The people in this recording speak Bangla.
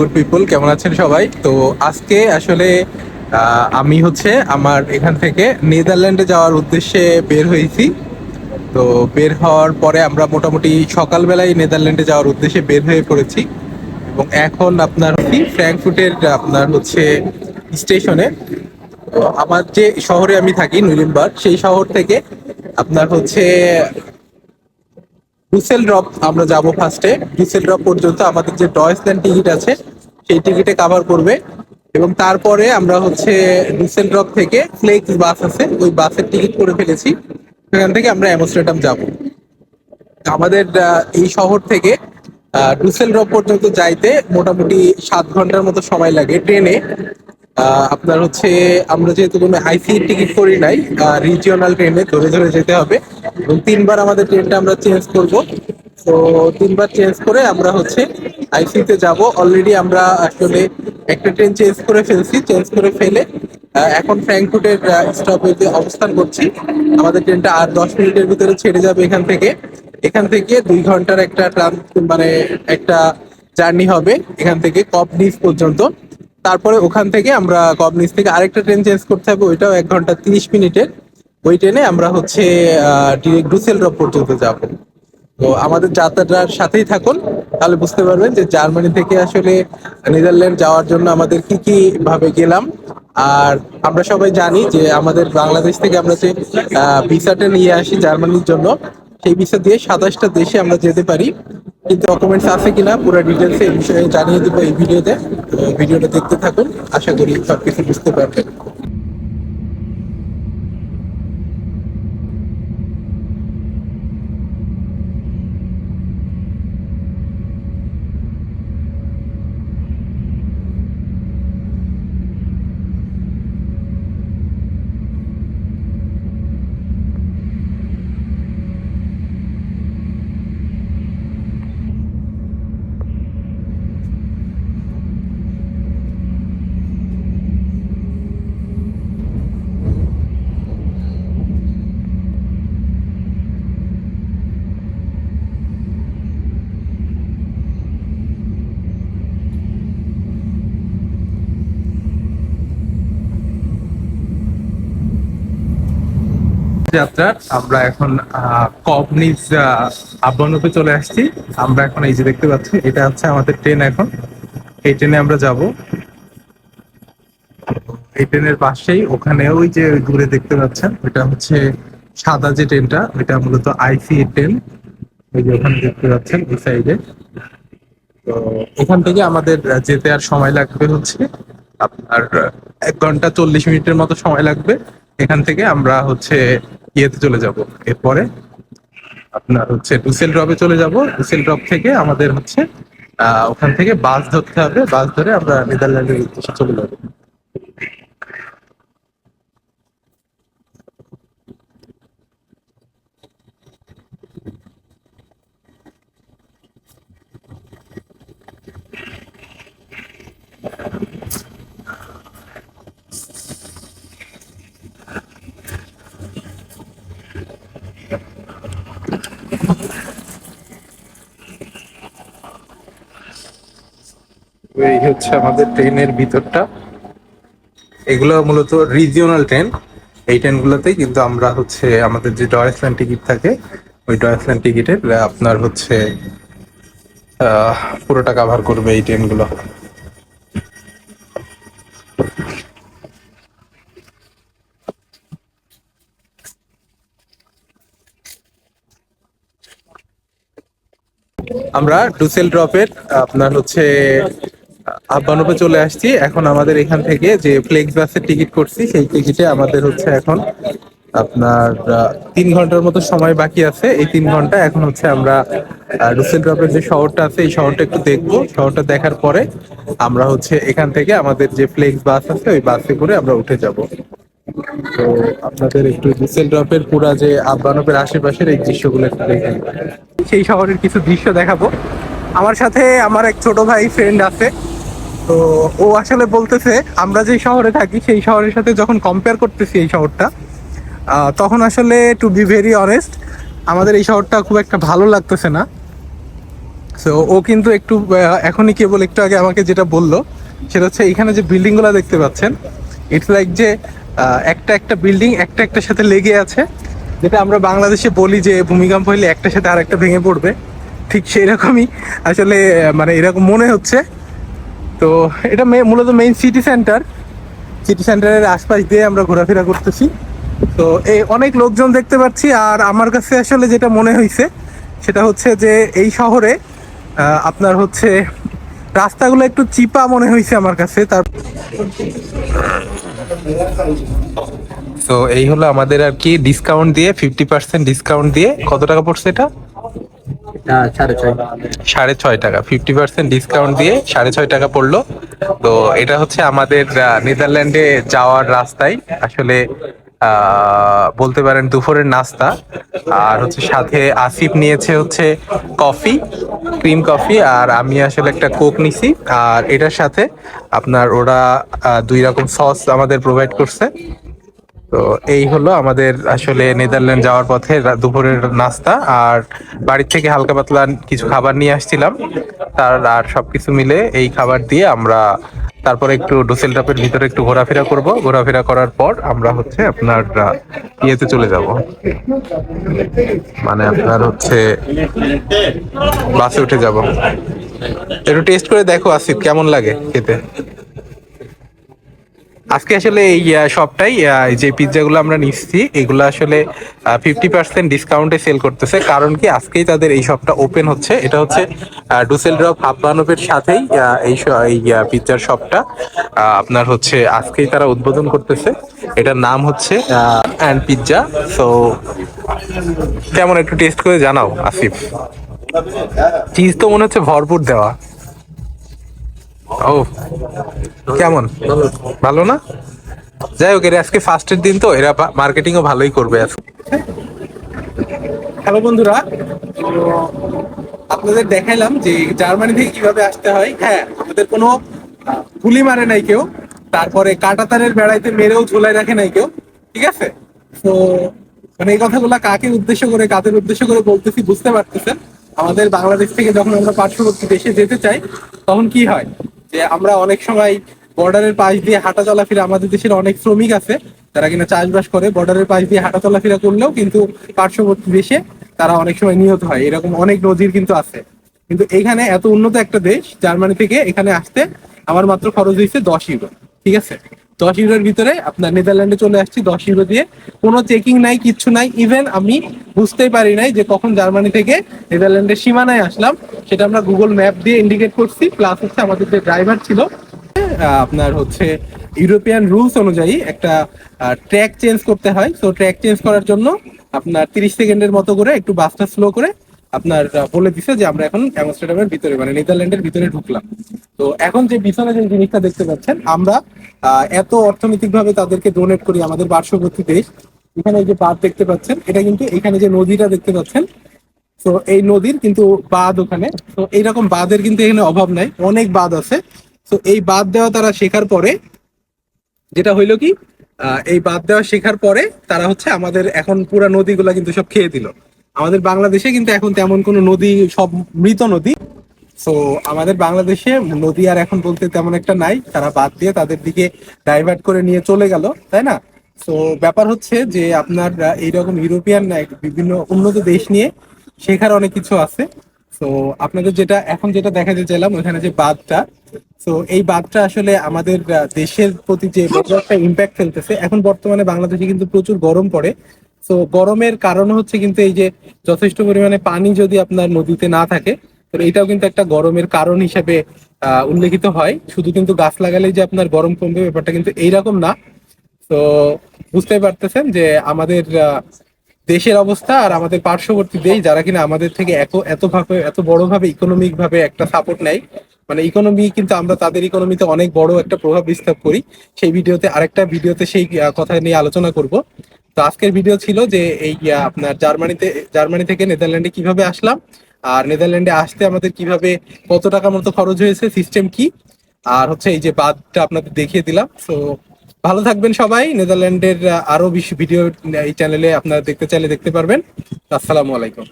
গুড পিপল, কেমন আছেন সবাই? তো আজকে আসলে আমি হচ্ছে আমার এখান থেকে নেদারল্যান্ডে যাওয়ার উদ্দেশ্যে বের হয়েছি। তো বের হওয়ার পরে আমরা মোটামুটি সকালবেলায় নেদারল্যান্ডে যাওয়ার উদ্দেশ্যে বের হয়ে পড়েছি। এবং এখন আপনার ফ্র্যাঙ্কফুটের আপনার হচ্ছে স্টেশনে। আমার যে শহরে আমি থাকি নুরিমবার্গ সেই শহর থেকে আপনার হচ্ছে ডুসেল ড্রপ আমরা যাব ফার্স্টে ডুসেল ড্রপ পর্যন্ত আমাদের যে ডয়েসল্যান্ড টিকিট আছে, সেই টিকিটে কাভার করবে। এবং তারপরে আমরা হচ্ছে ডুসেল ড্রপ থেকে ফ্লেক্স বাস আছে, ওই বাসের টিকিট করে ফেলেছি। সেখান থেকে আমরা অ্যামস্টারডাম যাব। আমাদের এই শহর থেকে ডুসেল ড্রপ পর্যন্ত যাইতে মোটামুটি সাত ঘণ্টার মতো সময় লাগে ট্রেনে। আপনার হচ্ছে, আমরা যেহেতু কোনো আইসি টিকিট করি নাই রিজিওনাল ট্রেনে ধরে ধরে যেতে হবে। এবং তিনবার আমাদের ট্রেনটা আমরা চেঞ্জ করব। তো তিনবার চেঞ্জ করে আমরা হচ্ছে আইসিতে যাব। অলরেডি আমরা আসলে একটা ট্রেন চেঞ্জ করে ফেলছি চেঞ্জ করে ফেলে এখন ফ্র্যাঙ্কফুটের স্টপেজে অবস্থান করছি। আমাদের ট্রেনটা আর দশ মিনিটের ভিতরে ছেড়ে যাবে এখান থেকে। এখান থেকে দুই ঘণ্টার একটা ট্রান্স মানে একটা জার্নি হবে এখান থেকে কপনিস পর্যন্ত। তারপরে ওখান থেকে আমরা কবনিস থেকে আরেকটা ট্রেন চেঞ্জ করতে হবে, ওইটাও এক ঘণ্টা তিরিশ মিনিটের। ওই ট্রেনে আমরা হচ্ছে ডিরেক্ট পর্যন্ত যাব। তো আমাদের যাত্রাটার সাথেই থাকুন, তাহলে বুঝতে পারবেন যে জার্মানি থেকে আসলে নেদারল্যান্ড যাওয়ার জন্য আমাদের কি কি ভাবে গেলাম। আর আমরা সবাই জানি যে আমাদের বাংলাদেশ থেকে আমরা যে ভিসাটা নিয়ে আসি জার্মানির জন্য, সেই ভিসা দিয়ে সাতাশটা দেশে আমরা যেতে পারি। ডকুমেন্টস আছে কিনা পুরো ডিটেলস এই বিষয়ে জানিয়ে দেবো এই ভিডিওতে। ভিডিওটা দেখতে থাকুন। আশা করি সবকিছু বুঝতে পারবেন। যাত্রা আমরা এখন কবনিজ আব্বানুপে চলে আসছি। আমরা এখন এই যে দেখতে পাচ্ছি, এটা হচ্ছে আমাদের ট্রেন এখন। এই ট্রেনে আমরা যাব। এই ট্রেনের পাশেই, ওখানে ওই যে দূরে দেখতে পাচ্ছেন, ওইটা হচ্ছে সাদা যে ট্রেনটা, ওইটা মূলত আইসি ট্রেন। ওই যে ওখানে দেখতে পাচ্ছেন, এই সাইডে। তো এখান থেকে আমাদের যেতে আর সময় লাগবে হচ্ছে আপনার এক ঘণ্টা চল্লিশ মিনিটের মতো সময় লাগবে। এখান থেকে আমরা হচ্ছে ইয়েতে চলে যাব। এরপরে আপনার হচ্ছে ডুসেল ড্রপে চলে যাব। ডুসেল ড্রপ থেকে আমাদের হচ্ছে ওখান থেকে বাস ধরতে হবে। বাস ধরে আমরা নেদারল্যান্ডের উদ্দেশ্যে চলে যাব। এই হচ্ছে আমাদের ট্রেনের ভিতরটা। এগুলো মূলত রিজিওনাল ট্রেন এই ট্রেনগুলোতেই কিন্তু আমরা হচ্ছে আমাদের যে ডয়েসল্যান্ড টিকিট থাকে, ওই ডয়েসল্যান্ড টিকিটের আপনার হচ্ছে পুরোটা কাভার করবে এই ট্রেনগুলো আমরা ডুসেল ড্রপের আপনার হচ্ছে আব্বানুপে চলে আসছি। এখন আমাদের এখান থেকে যে ফ্লেক্স বাসের টিকিট করছি, সেই টিকিটে আমাদের হচ্ছে এখন আপনার তিন ঘণ্টার মতো সময় বাকি আছে। এই তিন ঘণ্টা এখন হচ্ছে আমরা ডুসেল ড্রপের যে শহরটা আছে, এই শহরটা একটু দেখব। শহরটা দেখার পরে আমরা হচ্ছে এখান থেকে আমাদের যে ফ্লেক্স বাস আছে, ওই বাসে করে আমরা উঠে যাব। তো আপনাদের একটু ডুসেল ড্রপের পুরা যে আব্বানপের আশেপাশের এই দৃশ্যগুলো একটু দেখে সেই শহরের কিছু দৃশ্য দেখাবো। আমার সাথে আমার এক ছোট ভাই ফ্রেন্ড আছে। তো ও আসলে বলতেছে, আমরা যে শহরে থাকি, সেই শহরের সাথে যখন কম্পেয়ার করতেছি এই শহরটা তখন আসলে টু বি ভেরি অনেস্ট আমাদের এই শহরটা খুব একটা ভালো লাগতেছে না। সো ও কিন্তু একটু এখনই কেবল একটু আগে আমাকে যেটা বলল, সেটা হচ্ছে এখানে যে বিল্ডিংগুলো দেখতে পাচ্ছেন ইটস লাইক যে একটা একটা বিল্ডিং একটা একটার সাথে লেগে আছে। যেটা আমরা বাংলাদেশে বলি যে, ভূমিকম্প হইলে একটার সাথে আরেকটা ভেঙে পড়বে। ঠিক সেই রকমই আসলে মানে এরকম মনে হচ্ছে। তো এটা মূলত মেইন সিটি সেন্টার সিটি সেন্টারের আশপাশ দিয়ে আমরা ঘোরাফেরা করতেছি। তো এই অনেক লোকজন দেখতে পাচ্ছি, আর আমার কাছে আসলে যেটা মনে হয়েছে সেটা হচ্ছে যে এই শহরে আপনার হচ্ছে রাস্তাগুলো একটু চিপা মনে হয়েছে আমার কাছে। তার তো এই হলো আমাদের আর কি ডিসকাউন্ট দিয়ে ফিফটি পার্সেন্ট ডিসকাউন্ট দিয়ে কত টাকা পড়ছে এটা? সাড়ে ছয়। টাকা ফিফটি পার্সেন্ট ডিসকাউন্ট দিয়ে সাড়ে ছয় টাকা পড়ল। তো এটা হচ্ছে আমাদের নেদারল্যান্ডে যাওয়ার রাস্তায়। আসলে বলতে পারেন দুপুরের নাস্তা। আর হচ্ছে সাথে আসিফ নিয়েছে হচ্ছে কফি, ক্রিম কফি। আর আমি আসলে একটা কোক নিছি। আর এটার সাথে আপনার ওরা দুই রকম সস আমাদের প্রোভাইড করছে। তো এই হলো আমাদের আসলে নেদারল্যান্ড যাওয়ার পথে দুপুরের নাস্তা আর বাড়ির থেকে হালকা পাতলা কিছু খাবার নিয়ে আসছিলাম। তার আর সবকিছু মিলে এই খাবার দিয়ে আমরা তারপরে একটু ডোসেল টাপের ভিতরে একটু ঘোরাফেরা করব। ঘোরাফেরা করার পর আমরা হচ্ছে আপনার ইয়েতে চলে যাব। মানে আপনার হচ্ছে বাসে উঠে যাব। একটু টেস্ট করে দেখো আসিফ, কেমন লাগে খেতে? আজকে আসলে এই সবটাই যে পিৎজাগুলো আমরা নিচ্ছি এগুলো আসলে ফিফটি পার্সেন্ট ডিসকাউন্টে সেল করতেছে। কারণ কি আজকেই তাদের এই শপটা ওপেন হচ্ছে। এটা হচ্ছে ডুসেল ড্রপ হাব্বানোভের সাথেই এই এই পিৎজার শপটা আপনার হচ্ছে আজকেই তারা উদ্বোধন করতেছে। এটার নাম হচ্ছে অ্যান্ড পিৎজা সো কেমন একটু টেস্ট করে জানাও আসিফ। চিজ তো মনে হচ্ছে ভরপুর দেওয়া। ও, কেমন? ভালো না? যাই হোক আজকে ফার্স্টের দিন তো, এরা মার্কেটিং ও ভালোই করবে আজকে। হ্যালো বন্ধুরা, আপনাদের দেখাইলাম যে জার্মানি থেকে কীভাবে আসতে হয়। হ্যাঁ আমাদের কোনো গুলি মারে নাই কেউ। তারপরে কাটাতারের বেড়াইতে মেরেও ঝুলাই রাখে নাই কেউ। ঠিক আছে? তো মানে এই কথাগুলো কাকে উদ্দেশ্য করে, কাদের উদ্দেশ্য করে বলতেছি বুঝতে পারতেছেন। আমাদের বাংলাদেশ থেকে যখন আমরা পার্শ্ববর্তী দেশে যেতে চাই, তখন কি হয়? যে আমরা অনেক সময় বর্ডারের পাশ দিয়ে হাঁটা চলাফেরা, আমাদের দেশের অনেক শ্রমিক আছে, তারা কিনা চাষবাস করে, বর্ডারের পাশ দিয়ে হাঁটা চলাফেরা করলেও কিন্তু পার্শ্ববর্তী দেশে তারা অনেক সময় নিহত হয়। এরকম অনেক নজির কিন্তু আছে। কিন্তু এখানে এত উন্নত একটা দেশ, জার্মানি থেকে এখানে আসতে আমার মাত্র খরচ হয়েছে দশ ইউরো, ঠিক আছে? দশ ইউরোর ভিতরে আপনার নেদারল্যান্ডে চলে আসছি, দশ ইউরো দিয়ে। কোনো চেকিং নাই, কিচ্ছু নাই। ইভেন আমি বুঝতেই পারি নাই যে কখন জার্মানি থেকে নেদারল্যান্ডের সীমানায় আসলাম। সেটা আমরা গুগল ম্যাপ দিয়ে ইন্ডিকেট করছি। প্লাস হচ্ছে আমাদের যে ড্রাইভার ছিল আপনার হচ্ছে ইউরোপিয়ান রুলস অনুযায়ী একটা ট্র্যাক চেঞ্জ করতে হয়। তো ট্র্যাক চেঞ্জ করার জন্য আপনার তিরিশ সেকেন্ডের মতো করে একটু বাসটা স্লো করে আপনার বলে দিছে যে আমরা এখন অ্যামস্টারডামের ভিতরে মানে নেদারল্যান্ডের ভিতরে ঢুকলাম। তো এখন যে পিছনে যে জিনিসটা দেখতে পাচ্ছেন, আমরা এত অর্থনৈতিকভাবে তাদেরকে ডোনেট করি আমাদের পার্শ্ববর্তী দেশ, এখানে যে বাঁধ দেখতে পাচ্ছেন, এটা কিন্তু এখানে যে নদীটা দেখতে পাচ্ছেন, তো এই নদীর কিন্তু বাঁধ ওখানে, তো এইরকম বাঁধের কিন্তু এখানে অভাব নাই, অনেক বাঁধ আছে। তো এই বাদ দেওয়া তারা শেখার পরে, যেটা হইল কি এই বাদ দেওয়া শেখার পরে তারা হচ্ছে আমাদের এখন পুরা নদীগুলা কিন্তু সব খেয়ে দিল। আমাদের বাংলাদেশে কিন্তু এখন তেমন কোনো নদী, সব মৃত নদী। তো আমাদের বাংলাদেশে নদী আর এখন বলতে তেমন একটা নাই। তারা বাদ দিয়ে তাদের দিকে ডাইভার্ট করে নিয়ে চলে গেল, তাই না? তো ব্যাপার হচ্ছে যে আপনার এইরকম ইউরোপিয়ান বিভিন্ন উন্নত দেশ নিয়ে শেখার অনেক কিছু আছে। তো আপনাদের যেটা, এখন যেটা দেখা দেখাতে চাইলাম ওখানে যে বাঁধটা। তো এই বাঁধটা আসলে আমাদের দেশের প্রতি যে বড় একটা ইম্প্যাক্ট ফেলতেছে, এখন বর্তমানে বাংলাদেশে কিন্তু প্রচুর গরম পড়ে। তো গরমের কারণ হচ্ছে কিন্তু এই যে যথেষ্ট পরিমাণে পানি যদি আপনার নদীতে না থাকে তো এটাও কিন্তু একটা গরমের কারণ হিসেবে উল্লেখিত হয়। শুধু কিন্তু গাছ লাগালেই যে আপনার গরম কমবে, ব্যাপারটা কিন্তু এইরকম না। তো বুঝতে পারতেছেন যে আমাদের দেশের অবস্থা আর আমাদের পার্শ্ববর্তী দেশ, যারা কিনা আমাদের থেকে এত এত ভাবে এত বড় ভাবে ইকোনমিক ভাবে একটা সাপোর্ট নেয়। মানে ইকোনমি কিন্তু আমরা তাদের ইকোনমিতে অনেক বড় একটা প্রভাব বিস্তার করি। সেই ভিডিওতে আরেকটা ভিডিওতে সেই কথা নিয়ে আলোচনা করব। তো আজকের ভিডিও ছিল যে এই আপনার জার্মানিতে, জার্মানি থেকে নেদারল্যান্ডে কীভাবে আসলাম, আর নেদারল্যান্ডে আসতে আমাদের কীভাবে, কত টাকা মতো খরচ হয়েছে সিস্টেম কি, আর হচ্ছে এই যে বাদটা আপনাদের দেখিয়ে দিলাম। তো ভালো থাকবেন সবাই, নেদারল্যান্ডের আরও বেশি ভিডিও এই চ্যানেলে আপনারা দেখতে চাইলে দেখতে পারবেন। আসসালামু আলাইকুম।